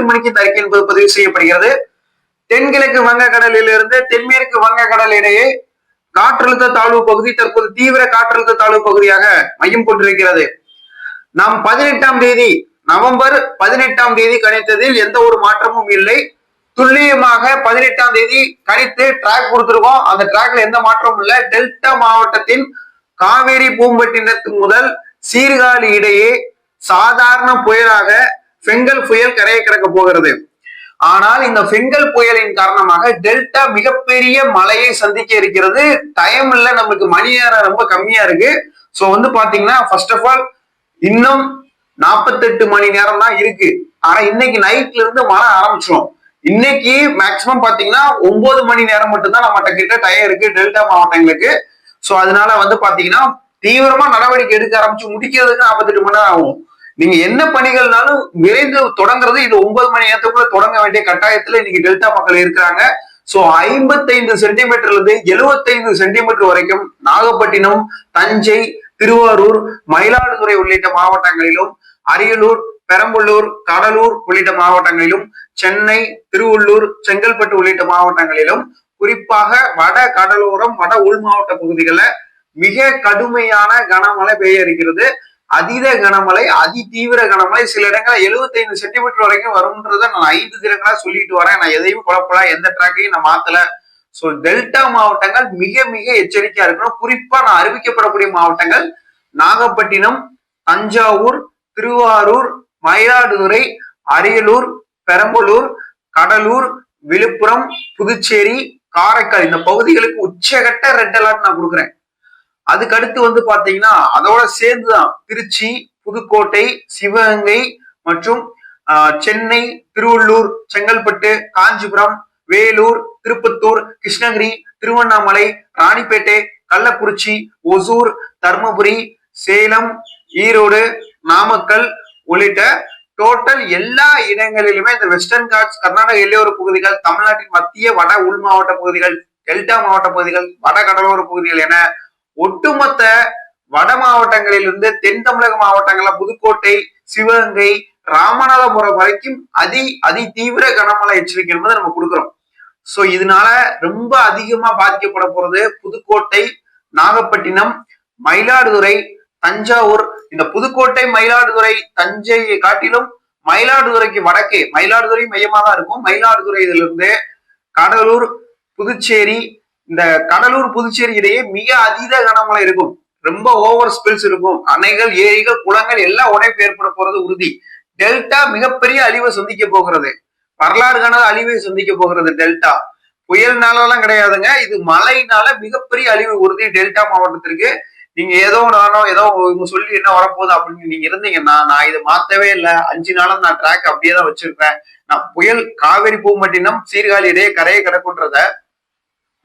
எட்டு மணிக்கு இந்த அறிக்கை என்பது பதிவு செய்யப்படுகிறது. தென்கிழக்கு வங்கக்கடலிலிருந்து தென்மேற்கு வங்கக்கடல் இடையே காற்றழுத்த தாழ்வு பகுதி தற்போது தீவிர காற்றழுத்த தாழ்வு பகுதியாக மையம் கொண்டிருக்கிறது. நாம் பதினெட்டாம் தேதி நவம்பர் பதினெட்டாம் தேதி கணித்ததில் எந்த ஒரு மாற்றமும் இல்லை. துல்லியமாக பதினெட்டாம் தேதி கணித்து டிராக் கொடுத்திருக்கோம். அந்த டிராக்ல எந்த மாற்றமும் இல்லை. டெல்டா மாவட்டத்தின் காவேரி பூம்பட்டினத்து முதல் சீர்காழி இடையே சாதாரண புயலாக பெங்கல் புயல் கரையை கிடக்க போகிறது. ஆனால் இந்த பெங்கல் புயலின் காரணமாக டெல்டா மிகப்பெரிய மழையை சந்திக்க இருக்கிறது. டைம்ல நம்மளுக்கு மணி நேரம் ரொம்ப கம்மியா இருக்கு. சோ வந்து பாத்தீங்கன்னா ஃபர்ஸ்ட் ஆஃப் ஆல் இன்னும் நாற்பத்தெட்டு மணி நேரம் தான் இருக்கு. ஆனா இன்னைக்கு நைட்ல இருந்து மழை ஆரம்பிச்சிடும் இன்னைக்கு மேக்சிமம் பாத்தீங்கன்னா ஒன்பது மணி நேரம் மட்டும்தான் நம்மகிட்ட கிட்ட டயம் இருக்கு டெல்டா மாவட்டங்களுக்கு. சோ அதனால வந்து பாத்தீங்கன்னா தீவிரமா நடவடிக்கை எடுக்க ஆரம்பிச்சு முடிக்கிறதுக்கு நாற்பத்தெட்டு மணி நேரம் ஆகும். நீங்க என்ன பணிகள்னாலும் விரைந்து தொடங்குறது இது ஒன்பது மணி நேரத்துக்குள்ள தொடங்க வேண்டிய கட்டாயத்துல இன்னைக்கு டெல்டா மக்கள் இருக்கிறாங்க. சோ ஐம்பத்தைந்து சென்டிமீட்டர்ல இருந்து எழுபத்தைந்து சென்டிமீட்டர் வரைக்கும் நாகப்பட்டினம் தஞ்சை திருவாரூர் மயிலாடுதுறை உள்ளிட்ட மாவட்டங்களிலும் அரியலூர் பெரம்பலூர் கடலூர் உள்ளிட்ட மாவட்டங்களிலும் சென்னை திருவள்ளூர் செங்கல்பட்டு உள்ளிட்ட மாவட்டங்களிலும் குறிப்பாக வட கடலோரம் வட உள் மாவட்ட பகுதிகளில் மிக கடுமையான கனமழை பெய்ய இருக்கிறது. அதீத கனமழை அதி தீவிர கனமழை சில இடங்களில் 75 சென்டிமீட்டர் வரைக்கும் வரும்ன்றத நான் ஐந்து தினங்களா சொல்லிட்டு வரேன். நான் எதையும் குழப்பலாம் எந்த ட்ராக்கையும் நான் மாத்தல. ஸோ டெல்டா மாவட்டங்கள் மிக மிக எச்சரிக்கையா இருக்கணும். குறிப்பா நான் அறிவிக்கப்படக்கூடிய மாவட்டங்கள் நாகப்பட்டினம் தஞ்சாவூர் திருவாரூர் மயிலாடுதுறை அரியலூர் பெரம்பலூர் கடலூர் விழுப்புரம் புதுச்சேரி காரைக்கால். இந்த பகுதிகளுக்கு உச்சகட்ட ரெட் அலர்ட் நான் கொடுக்குறேன். அதுக்கடுத்து வந்து பாத்தீங்கன்னா அதோட சேர்ந்துதான் திருச்சி புதுக்கோட்டை சிவகங்கை மற்றும் சென்னை திருவள்ளூர் செங்கல்பட்டு காஞ்சிபுரம் வேலூர் திருப்பத்தூர் கிருஷ்ணகிரி திருவண்ணாமலை ராணிப்பேட்டை கள்ளக்குறிச்சி ஒசூர் தர்மபுரி சேலம் ஈரோடு நாமக்கல் உள்ளிட்ட டோட்டல் எல்லா இடங்களிலுமே இந்த வெஸ்டர்ன் காட்ஸ் கர்நாடக எல்லையோர பகுதிகள் தமிழ்நாட்டின் மத்திய வட உள் மாவட்ட பகுதிகள் டெல்டா மாவட்ட பகுதிகள் வட கடலோர பகுதிகள் என ஒட்டுமொத்த வட மாவட்டங்களிலிருந்து தென் தமிழக மாவட்டங்கள்ல புதுக்கோட்டை சிவகங்கை ராமநாதபுரம் வரைக்கும் அதி அதி தீவிர கனமழை எச்சரிக்கை என்பதை நம்ம கொடுக்குறோம். சோ இதனால ரொம்ப அதிகமா பாதிக்கப்பட போறது புதுக்கோட்டை நாகப்பட்டினம் மயிலாடுதுறை தஞ்சாவூர். இந்த புதுக்கோட்டை மயிலாடுதுறை தஞ்சையை காட்டிலும் மயிலாடுதுறைக்கு வடக்கே மயிலாடுதுறை மையமாக தான் இருக்கும். மயிலாடுதுறை இதுல இருந்து கடலூர் புதுச்சேரி இந்த கடலூர் புதுச்சேரி இடையே மிக அதீத கனமழை இருக்கும். ரொம்ப ஓவர் ஸ்பில்ஸ் இருக்கும். அணைகள் ஏரிகள் குளங்கள் எல்லாம் உடைப்பு ஏற்பட போறது உறுதி. டெல்டா மிகப்பெரிய அழிவை சந்திக்க போகிறது. வரலாறு காணாத அழிவை சந்திக்க போகிறது டெல்டா. புயல்னாலலாம் கிடையாதுங்க. இது மழையினால மிகப்பெரிய அழிவு உறுதி டெல்டா மாவட்டத்திற்கு. நீங்க ஏதோ நானோ ஏதோ இவங்க சொல்லி என்ன வரப்போகுது அப்படின்னு நீங்க இருந்தீங்கன்னா நான் இதை மாத்தவே இல்லை. அஞ்சு நாளும் நான் ட்ராக் அப்படியே தான் வச்சிருப்பேன் நான் புயல் காவேரி பூமட்டினம் சீர்காழி இடையே கரையை கிடக்குன்றத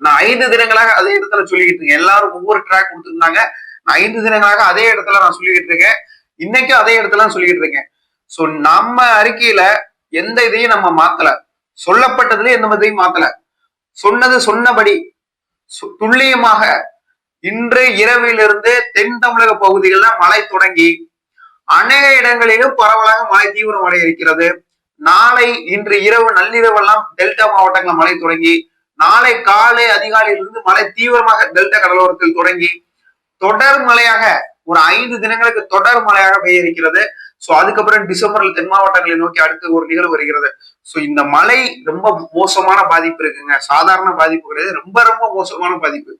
நான் ஐந்து தினங்களாக அதே இடத்துல சொல்லிக்கிட்டு இருக்கேன். எல்லாரும் ஒவ்வொரு ட்ராக் கொடுத்துருந்தாங்க. நான் ஐந்து தினங்களாக அதே இடத்துல நான் சொல்லிக்கிட்டு இருக்கேன். இன்னைக்கும் அதே இடத்துல சொல்லிக்கிட்டு இருக்கேன். சோ நம்ம அறிக்கையில எந்த இதையும் நம்ம மாத்தல. சொல்லப்பட்டதுல எந்த இதையும் மாத்தல. சொன்னது சொன்னபடி சு- துல்லியமாக இன்று இரவிலிருந்து தென் தமிழக பகுதிகளில் மழை தொடங்கி அநேக இடங்களிலும் பரவலாக மழை தீவிரமடைய இருக்கிறது நாளை இன்று இரவு நள்ளிரவெல்லாம் டெல்டா மாவட்டங்களில் மழை தொடங்கி நாளை காலை அதிகாலையிலிருந்து மழை தீவிரமாக டெல்டா கடலோரத்தில் தொடங்கி தொடர் மழையாக ஒரு ஐந்து தினங்களுக்கு தொடர் மழையாக பெய்ய இருக்கிறது சோ அதுக்கப்புறம் டிசம்பர்ல தென் மாவட்டங்களை நோக்கி அடுத்து ஒரு நிகழ்வு வருகிறது. சோ இந்த மழை ரொம்ப மோசமான பாதிப்பு இருக்குங்க. சாதாரண பாதிப்பு கிடையாது. ரொம்ப ரொம்ப மோசமான பாதிப்பு.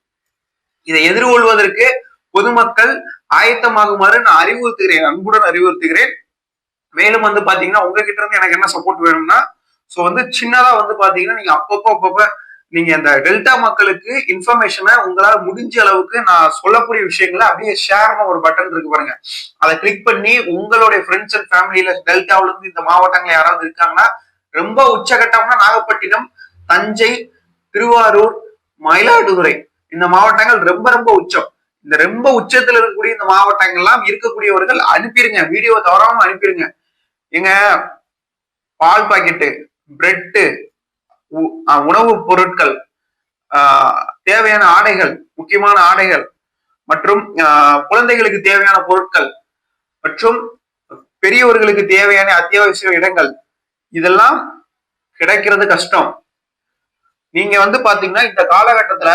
இதை எதிர்கொள்வதற்கு பொதுமக்கள் ஆயத்தமாகுமாறு நான் அறிவுறுத்துகிறேன். அன்புடன் அறிவுறுத்துகிறேன். மேலும் வந்து பாத்தீங்கன்னா உங்ககிட்ட இருந்து எனக்கு என்ன சப்போர்ட் வேணும்னா சோ வந்து சின்னதா வந்து பாத்தீங்கன்னா நீங்க அப்பப்போ அப்பப்போ நீங்க அந்த டெல்டா மக்களுக்கு இன்ஃபர்மேஷனை உங்களால முடிஞ்ச அளவுக்கு நான் சொல்லக்கூடிய விஷயங்களை அப்படியே ஷேர்னு ஒரு பட்டன் இருக்கு பாருங்க. அதை கிளிக் பண்ணி உங்களுடைய ஃப்ரெண்ட்ஸ் அண்ட் ஃபேமிலியில டெல்டாவில இருந்து இந்த மாவட்டங்கள் யாராவது இருக்காங்கன்னா ரொம்ப உச்சகட்டம்னா நாகப்பட்டினம் தஞ்சை திருவாரூர் மயிலாடுதுறை இந்த மாவட்டங்கள் ரொம்ப ரொம்ப உச்சம். இந்த ரொம்ப உச்சத்துல இருக்கக்கூடிய இந்த மாவட்டங்கள்லாம் இருக்கக்கூடியவர்கள் அனுப்பிடுங்க வீடியோ தவறாம அனுப்பிடுங்க எங்க பால் பாக்கெட்டு பிரெட்டு உணவுப் பொருட்கள் தேவையான ஆடைகள் முக்கியமான ஆடைகள் மற்றும் குழந்தைகளுக்கு தேவையான பொருட்கள் மற்றும் பெரியவர்களுக்கு தேவையான அத்தியாவசிய இடங்கள் இதெல்லாம் கிடைக்கிறது கஷ்டம். நீங்க வந்து பாத்தீங்கன்னா இந்த காலகட்டத்துல